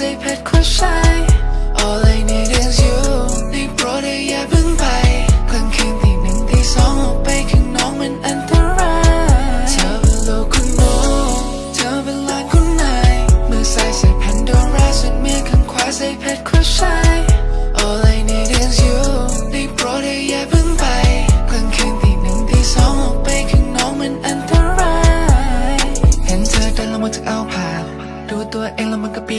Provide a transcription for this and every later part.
ใส่เ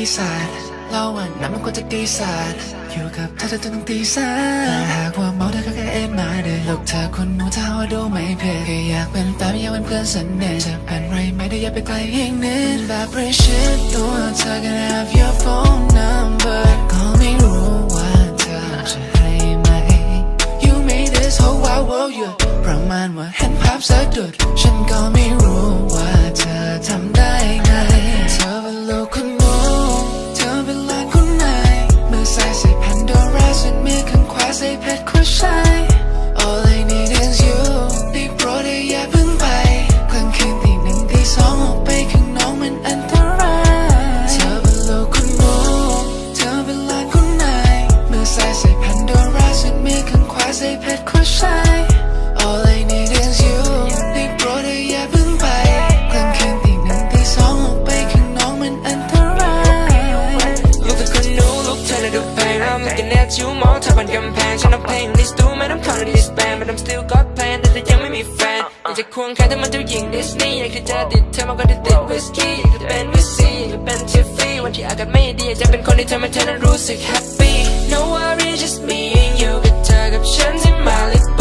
แล้วมันก็ปีศาจเราอะน้ำมันก็จะดีศาสตร์อยู่กับเธอเธอต้องตีสามถ้าหากว่าเมาเธอก็แค่เอ็นมาเด้ลูกเธอคนหนูถ้าว่าดูไม่เพ่แค่อยากเป็นแฟนอยากเป็นเพื่อนสนิทจะเป็นไรไหมได้อย่าไปไกลยิ่งนิดแบบประชิดตัวเธอ can have your phone number ข้างขวาใส่เพชรคู่ใจ All I need is you ได้โปรดอย่าเพิ่งไปกลางคืนที่หนึ่งที่สองออกไปข้างนอกมันอันตรายเธอเป็นลูกคุณหนูเธอเป็นลานคุณนายมือซ้ายใส่แผ่นโดราส่วนมือข้างขวาใส่เพชรคู่ใจ เราไม่กันแน่ชิวมองเธอผ่านกำแพงฉันเอาเพลงนี้ตูไม่ต้องคอนดิสแบน but I'm still got plan แต่เธอยังไม่มีแฟนอยากจะควงแขนแต่มันเจ้าหญิงดิสนีย์อยากจะติดเธอมากกว่าที่ติดวิสกี้อยากจะเป็นวิสซี่อยากจะเป็นทิฟฟี่วันที่อากาศไม่ดีอยากจะเป็นคนที่ทำให้เธอนั้นรู้สึก happy no worry just me and you กับเธอกับฉันที่มาลิบ